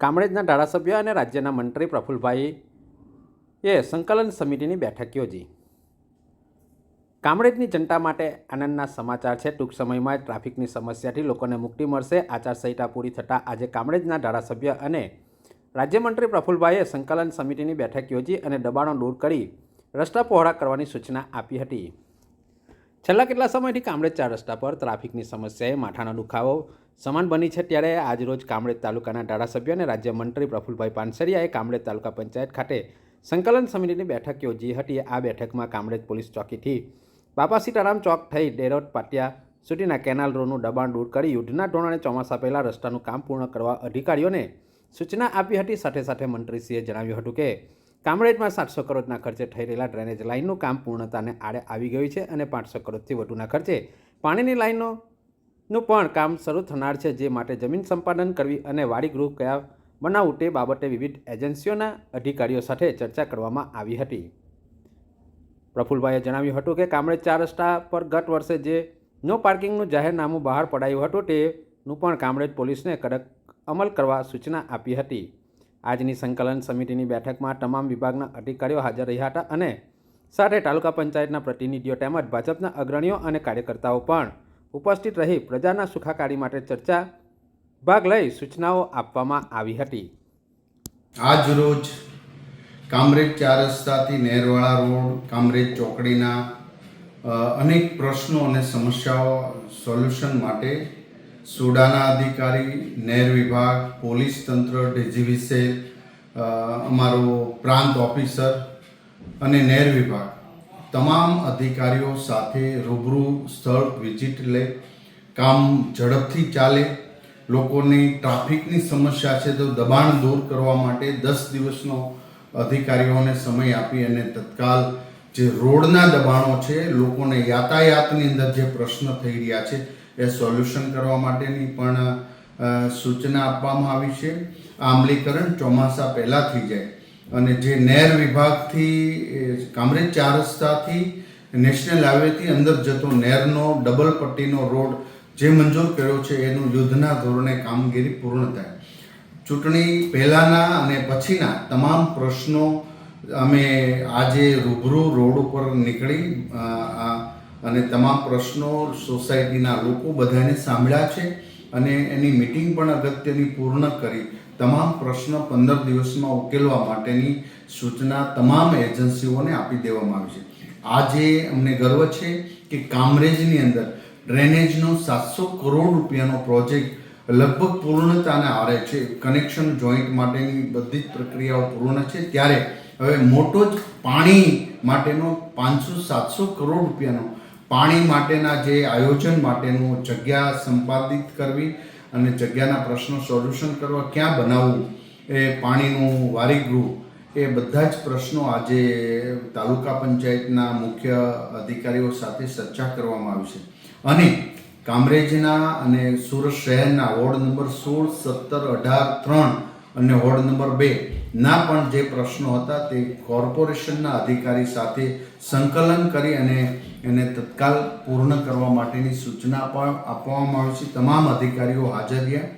કામરેજના ધારાસભ્ય અને રાજ્યના મંત્રી પ્રફુલભાઈ એ સંકલન સમિતિની બેઠક યોજી. કામરેજની જનતા માટે આનંદના સમાચાર છે. ટૂંક સમયમાં ટ્રાફિકની સમસ્યાથી લોકોને મુક્તિ મળશે. આચારસંહિતા પૂરી થતાં આજે કામરેજના ધારાસભ્ય અને રાજ્યમંત્રી પ્રફુલભાઈએ સંકલન સમિતિની બેઠક યોજી અને દબાણો દૂર કરી રસ્તા પહોળા કરવાની સૂચના આપી હતી. છેલ્લા કેટલા સમયથી કામરેજ ચાર રસ્તા પર ટ્રાફિકની સમસ્યાએ માથાનો દુખાવો સમાન બની છે ત્યારે આજરોજ કામરેજ તાલુકાના ધારાસભ્ય અને રાજ્યમંત્રી પ્રફુલભાઈ પાનસરિયાએ કામરેજ તાલુકા પંચાયત ખાતે સંકલન સમિતિની બેઠક યોજી હતી. આ બેઠકમાં કામરેજ પોલીસ ચોકીથી બાપા સીતારામ ચોક થઈ ડેરોટ પાટિયા સુધીના કેનાલ રોડનું દબાણ દૂર કરી યુદ્ધના ધોરણે ચોમાસા પહેલાં રસ્તાનું કામ પૂર્ણ કરવા અધિકારીઓને સૂચના આપી હતી. સાથે સાથે મંત્રીશ્રીએ જણાવ્યું હતું કે કામરેજમાં સાતસો કરોડના ખર્ચે થઈ રહેલા ડ્રેનેજ લાઇનનું કામ પૂર્ણતાને આડે આવી ગયું છે અને પાંચસો કરોડથી વધુના ખર્ચે પાણીની લાઇનોનું પણ કામ શરૂ થનાર છે, જે માટે જમીન સંપાદન કરવી અને વાડી ગૃહ કયા બનાવવું તે બાબતે વિવિધ એજન્સીઓના અધિકારીઓ સાથે ચર્ચા કરવામાં આવી હતી. પ્રફુલભાઈએ જણાવ્યું હતું કે કામરેજ ચાર રસ્તા પર ગત વર્ષે જે નો પાર્કિંગનું જાહેરનામું બહાર પડાયું હતું, તેનું પણ કામરેજ પોલીસને કડક અમલ કરવા સૂચના આપી હતી. આજની સંકલન સમિતિની બેઠકમાં તમામ વિભાગના અધિકારીઓ હાજર રહ્યા હતા અને સાથે તાલુકા પંચાયતના પ્રતિનિધિઓ તેમજ ભાજપના અગ્રણીઓ અને કાર્યકર્તાઓ પણ ઉપસ્થિત રહી પ્રજાના સુખાકારી માટે ચર્ચા, ભાગ લઈ સૂચનાઓ આપવામાં આવી હતી. આજ રોજ કામરેજ ચાર રસ્તાથી નેરવાળા રોડ, કામરેજ ચોકડીના અનેક પ્રશ્નો અને સમસ્યાઓ સોલ્યુશન માટે સુડાના અધિકારી નહેર વિભાગ, પોલીસ તંત્ર ડીજીવી સેલ અમારો પ્રાંત ઓફિસર અને નહેર વિભાગ તમામ અધિકારીઓ સાથે રૂબરૂ સ્થળ વિઝિટ લે, કામ ઝડપથી ચાલે, લોકોની ટ્રાફિકની સમસ્યા છે તો દબાણ દૂર કરવા માટે દસ દિવસનો અધિકારીઓને સમય આપી અને તત્કાલ જે રોડના દબાણો છે, લોકોને યાતાયાતની અંદર જે પ્રશ્ન થઈ રહ્યા છે એ સોલ્યુશન કરવા માટેની પણ સૂચના આપવામાં આવી છે. આ અમલીકરણ ચોમાસા પહેલાં થઈ જાય. અને જે નહેર વિભાગથી કામરેજ ચાર રસ્તાથી નેશનલ હાઈવેથી અંદર જતો નહેરનો ડબલ પટ્ટીનો રોડ જે મંજૂર કર્યો છે, એનું યુદ્ધના ધોરણે કામગીરી પૂર્ણ થાય. ચૂંટણી પહેલાંના અને પછીના તમામ પ્રશ્નો અમે આજે રૂબરૂ રોડ ઉપર નીકળી આ અને તમામ પ્રશ્નો સોસાયટીના લોકો બધાને સાંભળ્યા છે અને એની મિટિંગ પણ અગત્યની પૂર્ણ કરી. તમામ પ્રશ્નો પંદર દિવસમાં ઉકેલવા માટેની સૂચના તમામ એજન્સીઓને આપી દેવામાં આવી છે. આજે અમને ગર્વ છે કે કામરેજની અંદર ડ્રેનેજનો સાતસો કરોડ રૂપિયાનો પ્રોજેક્ટ લગભગ પૂર્ણતાને આરે છે. કનેક્શન જોઈન્ટ માટેની બધી જ પ્રક્રિયાઓ પૂર્ણ છે. ત્યારે હવે મોટો જ પાણી માટેનો પાંચસો સાતસો કરોડ રૂપિયાનો પાણી માટેના જે આયોજન માટેનું જગ્યા સંપાદિત કરવી અને જગ્યાના પ્રશ્નો સોલ્યુશન કરવા, ક્યાં બનાવવું એ પાણીનું વારીગૃહ, એ બધા જ પ્રશ્નો આજે તાલુકા પંચાયતના મુખ્ય અધિકારીઓ સાથે ચર્ચા કરવામાં આવી છે. અને કામરેજના અને સુરત શહેરના વોર્ડ નંબર સોળ, સત્તર, અઢાર, ત્રણ અને વોર્ડ નંબર બે ના પણ જે પ્રશ્નો હતા તે કોર્પોરેશનના અધિકારી સાથે સંકલન કરી અને એને તત્કાલ પૂર્ણ કરવા માટેની સૂચના પણ આપવામાં આવી છે તમામ અધિકારીઓ હાજર રહ્યા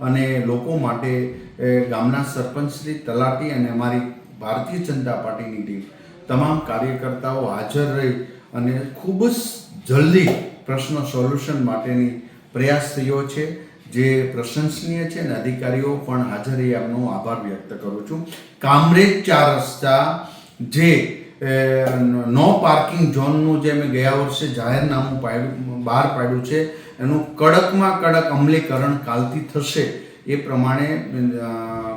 અને લોકો માટે એ, ગામના સરપંચશ્રી તલાટી અને અમારી ભારતીય જનતા પાર્ટીની ટીમ તમામ કાર્યકર્તાઓ હાજર રહી અને ખૂબ જ જલ્દી પ્રશ્ન સોલ્યુશન માટેની પ્રયાસ થયો છે જે પ્રશંસનીય છે અને અધિકારીઓ પણ હાજર રહી આપનો આભાર વ્યક્ત કરું છું. કામરેજ ચાર રસ્તા જે નો પાર્કિંગ ઝોનનું જે મેં ગયા વર્ષે જાહેરનામું પાડ્યું, બહાર પાડ્યું છે, એનું કડકમાં કડક અમલીકરણ કાલથી થશે એ પ્રમાણે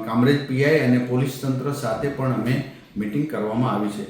કામરેજ પીઆઈ અને પોલીસ તંત્ર સાથે પણ અમે મિટિંગ કરવામાં આવી છે.